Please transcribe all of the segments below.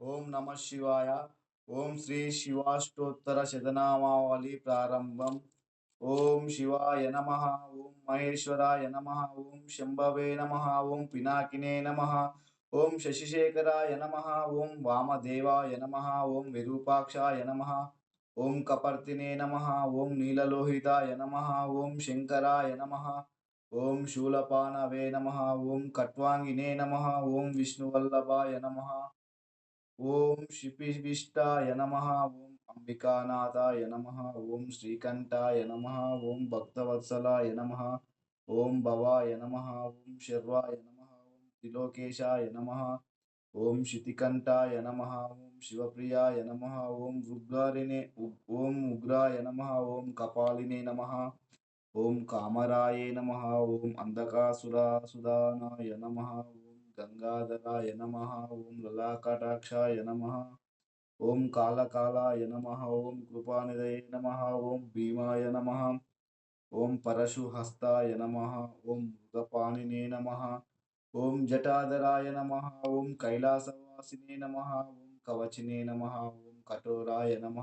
ఓం నమ శివాయ ఓం శ్రీ శివాష్టోత్తర శతనామావళి ప్రారంభం ఓం శివాయ నమ ఓం మహేశ్వరాయ నమ ఓం శంభవే నమ ఓం పినాకినే నమ ఓం శశిశేఖరాయ నమ ఓం వామదేవాయ నమ ఓం విరూపాక్షాయ నమ ఓం కపర్తినే నమ ఓం నీలలోహితాయ నమ ఓం శంకరాయ నమ ఓం శూలపానవే నమ ఓం కట్వాంగినే నమ ఓం విష్ణువల్లభాయ నమ ఓం శిపివిష్టాయ నమ ఓం అంబికానాథాయ నమ ఓం శ్రీకంఠాయ నమ ఓం భక్తవత్సలాయ నమ ఓం భవాయ నమ ఓం శర్వాయ నమ ఓం త్రిలోకేశాయ నమ ఓం శితికంఠాయ నమ ఓం శివప్రియాయ నమ ఓం ఉగ్రారినే ఓం ఉగ్రాయ నమ ఓం కపాలినే నమ ఓం కామరాయే నమ ఓం అంధకాసురాసుదానాయ నమ ఓం गङ्गाधराय नमः ॐ ललाकटाक्षाय नमः ॐ कालकालाय नम ओं कृपा नम ॐ भीमाय नम ओं परशुहस्ताय नमः ॐ मृगपाणिने नम ओं जटाधराय नम ॐ कैलासवासी नम ॐ कवचिने नमः ॐ कठोराय नम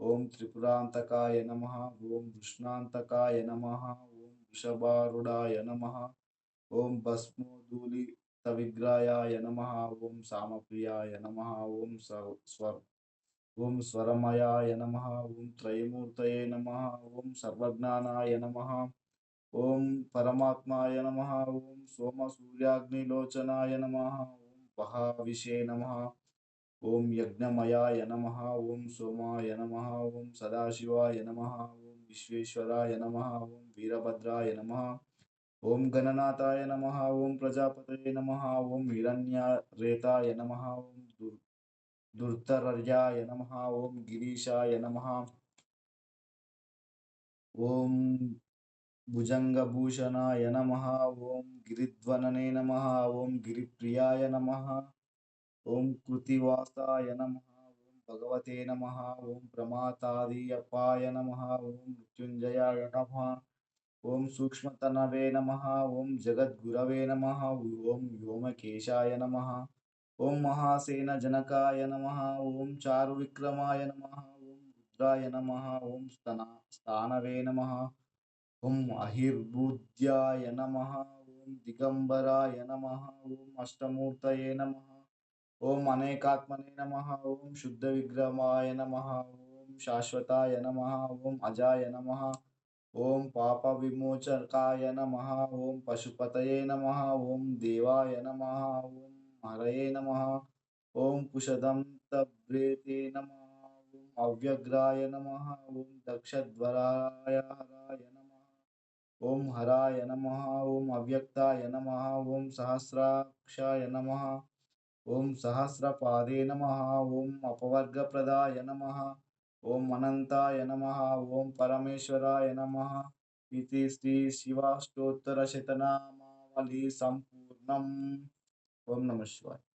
ओं त्रिपुरान्तकाय नम ओं वृष्णान्तकाय नम ओं वृषभारुढाय नम ओं भस्मोदूलि విగ్రాయాయ నమ ఓం సామప్రియాయ నమ ఓం స్వర్ ఓం స్వరమయాయ నమ ఓం త్రయమూర్తయే నమ ఓం సర్వజ్ఞానాయ నమ ఓం పరమాత్మాయ నమ ఓం సోమ సూర్యాగ్నిలోచనాయ నమ ఓం మహావిషే నమ ఓం యజ్ఞమయాయ నమ ఓం సోమాయ నమ ఓం సదాశివాయ నమ ఓం విశ్వేశ్వరాయ నమ ఓం వీరభద్రాయ నమ ओम गणनाथाय नम ओं प्रजापतये नम ओं हिरण्यारेताय नम ओं दुर्तरर्याय नम ओं गिरीशाय नम ओं भुजंगभूषणाय नम ओं गिरीध्वनने नम ओं गिरिप्रियाय नम ओं कृतिवासाय नम ओं भगवते नम ओं प्रमातादीयप्पाय नम ॐ मृत्युंजयाय नम ओम सूक्ष्मतनवे नम ओं जगद्गुरवे नम ओम व्योमकेशाय नम ओं महासेन जनकाय नम ओं चारुविक्रमाय नम ओम रुद्राय नम ओं स्तना स्थानवे नम ओं अहिर्बुद्ध्याय नम ओं दिगंबराय नम ओम अष्टमूर्त नम ओं अनेकात्मने नम ओं शुद्ध विग्रमाय नम ओं शाश्वताय नम ओं अजाय नम ॐ पापविमोचकाय नमः ॐ पशुपतये नमः ॐ देवाय नमः ॐ हरये नमः ॐ पुषदन्तव्रेते नमः ॐ अव्यग्राय नमः ॐ दक्षध्वराय हराय नमः ॐ हराय नमः ॐ अव्यक्ताय नमः ॐ सहस्राक्षाय नमः ॐ सहस्रपादे नमः ॐ ॐ अपवर्गप्रदाय नमः ஓம் அனந்தாய நமः ஓம் பரமேஸ்வராய நமः इति श्री शिवाष्टोत्तरशतनामावली सम्पूर्णम् ஓம் நம சிவாய்.